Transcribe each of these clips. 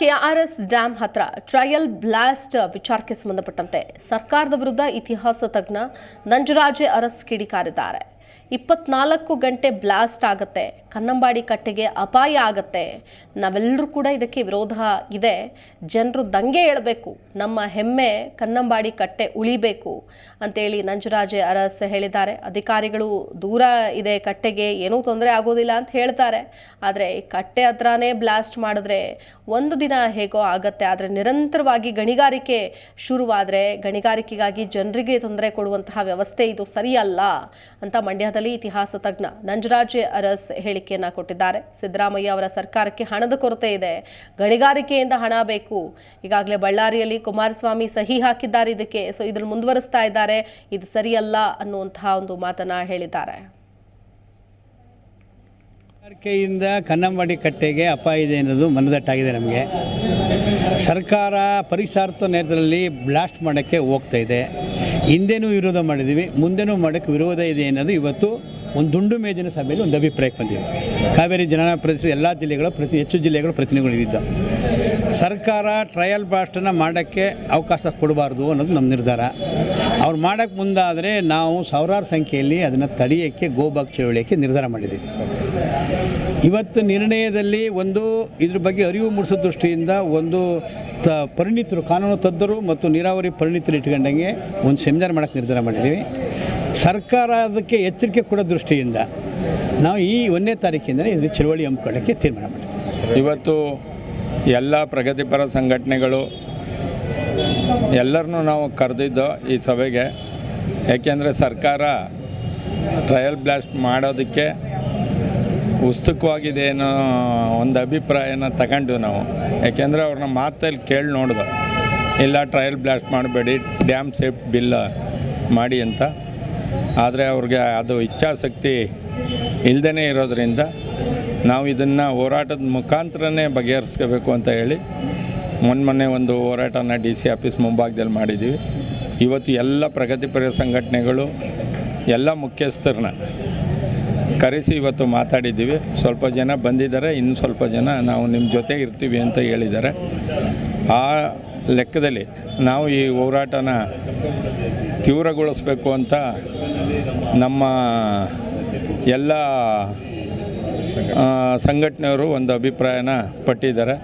KRS dam ಹತ್ರ trial blast ವಿಚಾರಕ್ಕೆ ಸಂಬಂಧಪಟ್ಟಂತೆ ಸರ್ಕಾರದ ವಿರುದ್ಧ ಇತಿಹಾಸ ತಜ್ಞ ನಂಜರಾಜೆ ಅರಸ್ ಕಿಡಿಕಾರಿದ್ದಾರೆ. ಇಪ್ಪತ್ನಾಲ್ಕು ಗಂಟೆ ಬ್ಲಾಸ್ಟ್ ಆಗುತ್ತೆ, ಕನ್ನಂಬಾಡಿ ಕಟ್ಟೆಗೆ ಅಪಾಯ ಆಗತ್ತೆ. ನಾವೆಲ್ಲರೂ ಕೂಡ ಇದಕ್ಕೆ ವಿರೋಧ ಇದೆ. ಜನರು ದಂಗೆ ಹೇಳಬೇಕು ನಮ್ಮ ಹೆಮ್ಮೆ ಕನ್ನಂಬಾಡಿ ಕಟ್ಟೆ ಉಳಿಬೇಕು ಅಂತೇಳಿ ನಂಜರಾಜೆ ಅರಸ್ ಹೇಳಿದ್ದಾರೆ. ಅಧಿಕಾರಿಗಳು ದೂರ ಇದೆ ಕಟ್ಟೆಗೆ, ಏನೂ ತೊಂದರೆ ಆಗೋದಿಲ್ಲ ಅಂತ ಹೇಳ್ತಾರೆ. ಆದರೆ ಕಟ್ಟೆ ಹತ್ರನೇ ಬ್ಲಾಸ್ಟ್ ಮಾಡಿದ್ರೆ ಒಂದು ದಿನ ಹೇಗೋ ಆಗತ್ತೆ. ಆದರೆ ನಿರಂತರವಾಗಿ ಗಣಿಗಾರಿಕೆ ಶುರುವಾದರೆ ಗಣಿಗಾರಿಕೆಗಾಗಿ ಜನರಿಗೆ ತೊಂದರೆ ಕೊಡುವಂತಹ ವ್ಯವಸ್ಥೆ ಇದು ಸರಿಯಲ್ಲ ಅಂತ ಮಂಡ್ಯದಲ್ಲಿ ಇತಿಹಾಸ ತಜ್ಞ ನಂಜರಾಜ್ ಅರಸ್ ಹೇಳಿಕೆಯನ್ನ ಕೊಟ್ಟಿದ್ದಾರೆ. ಸಿದ್ದರಾಮಯ್ಯ ಅವರ ಸರ್ಕಾರಕ್ಕೆ ಹಣದ ಕೊರತೆ ಇದೆ. ಗಣಿಗಾರಿಕೆಯಿಂದ ಹಣ ಬೇಕು. ಈಗಾಗಲೇ ಬಳ್ಳಾರಿಯಲ್ಲಿ ಕುಮಾರಸ್ವಾಮಿ ಸಹಿ ಹಾಕಿದ್ದಾರೆ ಇದಕ್ಕೆ. ಸೊ ಇದನ್ನು ಮುಂದುವರಿಸ್ತಾ ಇದ್ದಾರೆ. ಇದು ಸರಿಯಲ್ಲ ಅನ್ನುವಂತಹ ಒಂದು ಮಾತನ್ನ ಹೇಳಿದ್ದಾರೆ. ಕೈಯಿಂದ ಕನ್ನಂಬಾಡಿ ಕಟ್ಟೆಗೆ ಅಪಾಯ ಇದೆ ಅನ್ನೋದು ಮನದಟ್ಟಾಗಿದೆ ನಮಗೆ. ಸರ್ಕಾರ ಪರಿಸಾರ್ಥ ನೇರದಲ್ಲಿ ಬ್ಲಾಸ್ಟ್ ಮಾಡೋಕ್ಕೆ ಹೋಗ್ತಾ ಇದೆ. ಹಿಂದೆನೂ ವಿರೋಧ ಮಾಡಿದ್ದೀವಿ, ಮುಂದೆನೂ ಮಾಡೋಕ್ಕೆ ವಿರೋಧ ಇದೆ ಅನ್ನೋದು ಇವತ್ತು ಒಂದು ದುಂಡು ಮೇಜಿನ ಸಭೆಯಲ್ಲಿ ಒಂದು ಅಭಿಪ್ರಾಯಕ್ಕೆ ಬಂದಿದೆ. ಕಾವೇರಿ ಜನನ ಪ್ರತಿ ಎಲ್ಲ ಜಿಲ್ಲೆಗಳು ಪ್ರತಿ, ಹೆಚ್ಚು ಜಿಲ್ಲೆಗಳು ಪ್ರತಿನಿಧಿಗಳಿದ್ದ. ಸರ್ಕಾರ ಟ್ರಯಲ್ ಬ್ಲಾಸ್ಟನ್ನು ಮಾಡೋಕ್ಕೆ ಅವಕಾಶ ಕೊಡಬಾರ್ದು ಅನ್ನೋದು ನಮ್ಮ ನಿರ್ಧಾರ. ಅವ್ರು ಮಾಡೋಕ್ಕೆ ಮುಂದಾದರೆ ನಾವು ಸಾವಿರಾರು ಸಂಖ್ಯೆಯಲ್ಲಿ ಅದನ್ನು ತಡೆಯೋಕ್ಕೆ ಗೋಬಾಕ್ ಚಳುವಳಿಯಕ್ಕೆ ನಿರ್ಧಾರ ಮಾಡಿದ್ದೀವಿ. ಇವತ್ತು ನಿರ್ಣಯದಲ್ಲಿ ಒಂದು ಇದ್ರ ಬಗ್ಗೆ ಅರಿವು ಮೂಡಿಸೋ ದೃಷ್ಟಿಯಿಂದ ಒಂದು ತ ಪರಿಣಿತರು, ಕಾನೂನು ತಜ್ಞರು ಮತ್ತು ನೀರಾವರಿ ಪರಿಣಿತರು ಇಟ್ಕೊಂಡಂಗೆ ಒಂದು ಸೆಮಿನಾರ್ ಮಾಡೋಕ್ಕೆ ನಿರ್ಧಾರ ಮಾಡಿದ್ದೀವಿ. ಸರ್ಕಾರ ಅದಕ್ಕೆ ಎಚ್ಚರಿಕೆ ಕೊಡೋ ದೃಷ್ಟಿಯಿಂದ ನಾವು ಈ ಒಂದನೇ ತಾರೀಕಿಂದ ಇದು ಚಳವಳಿ ಹಮ್ಮಿಕೊಳ್ಳೋಕ್ಕೆ ತೀರ್ಮಾನ ಮಾಡಿದ್ದೀವಿ ಇವತ್ತು ಎಲ್ಲ ಪ್ರಗತಿಪರ ಸಂಘಟನೆಗಳು ಎಲ್ಲರನ್ನೂ ನಾವು ಕರೆದಿದ್ದು ಈ ಸಭೆಗೆ, ಯಾಕೆಂದರೆ ಸರ್ಕಾರ ಟ್ರಯಲ್ ಬ್ಲಾಸ್ಟ್ ಮಾಡೋದಕ್ಕೆ ಉತ್ಸುಕವಾಗಿದೆ ಅನ್ನೋ ಒಂದು ಅಭಿಪ್ರಾಯನ ತಗೊಂಡು ನಾವು. ಯಾಕೆಂದರೆ ಅವ್ರನ್ನ ಮಾತಲ್ಲಿ ಕೇಳಿ ನೋಡಿದೆ. ಇಲ್ಲ ಟ್ರಯಲ್ ಬ್ಲಾಸ್ಟ್ ಮಾಡಬೇಡಿ ಡ್ಯಾಮ್ ಸೇಫ್ ಬಿಲ್ಲ ಮಾಡಿ ಅಂತ. ಆದರೆ ಅವ್ರಿಗೆ ಅದು ಇಚ್ಛಾಶಕ್ತಿ ಇಲ್ಲದೇ ಇರೋದರಿಂದ ನಾವು ಇದನ್ನು ಹೋರಾಟದ ಮುಖಾಂತರನೇ ಬಗೆಹರಿಸ್ಕೋಬೇಕು ಅಂತ ಹೇಳಿ ಮೊನ್ನೆ ಒಂದು ಹೋರಾಟನ ಡಿ ಸಿ ಆಫೀಸ್ ಮುಂಭಾಗದಲ್ಲಿ ಮಾಡಿದ್ದೀವಿ. ಇವತ್ತು ಎಲ್ಲ ಪ್ರಗತಿಪರ ಸಂಘಟನೆಗಳು, ಎಲ್ಲ ಮುಖ್ಯಸ್ಥರನ್ನ ಕರೆಸಿ ಇವತ್ತು ಮಾತಾಡಿದ್ದೀವಿ. ಸ್ವಲ್ಪ ಜನ ಬಂದಿದ್ದಾರೆ, ಇನ್ನು ಸ್ವಲ್ಪ ಜನ ನಾವು ನಿಮ್ಮ ಜೊತೆ ಇರ್ತೀವಿ ಅಂತ ಹೇಳಿದ್ದಾರೆ. ಆ ಲೆಕ್ಕದಲ್ಲಿ ನಾವು ಈ ಹೋರಾಟನ ತೀವ್ರಗೊಳಿಸ್ಬೇಕು ಅಂತ ನಮ್ಮ ಎಲ್ಲ ಸಂಘಟನೆಯವರು ಒಂದು ಅಭಿಪ್ರಾಯನ ಪಟ್ಟಿದ್ದಾರೆ.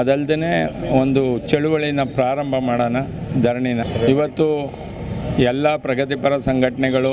ಅದಲ್ಲದೆ ಒಂದು ಚಳುವಳಿನ ಪ್ರಾರಂಭ ಮಾಡೋಣ, ಧರಣಿನ. ಇವತ್ತು ಎಲ್ಲ ಪ್ರಗತಿಪರ ಸಂಘಟನೆಗಳು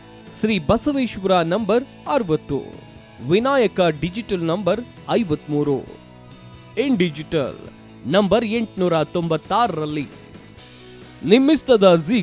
ಶ್ರೀ ಬಸವೇಶ್ವರ ನಂಬರ್ ಅರವತ್ತು, ವಿನಾಯಕ ಡಿಜಿಟಲ್ ನಂಬರ್ ಐವತ್ಮೂರು ಇನ್ ಡಿಜಿಟಲ್ ನಂಬರ್ ಎಂಟುನೂರ ತೊಂಬತ್ತಾರರಲ್ಲಿ. ನಿಮ್ಮಿಸ್ತದ ಜಿ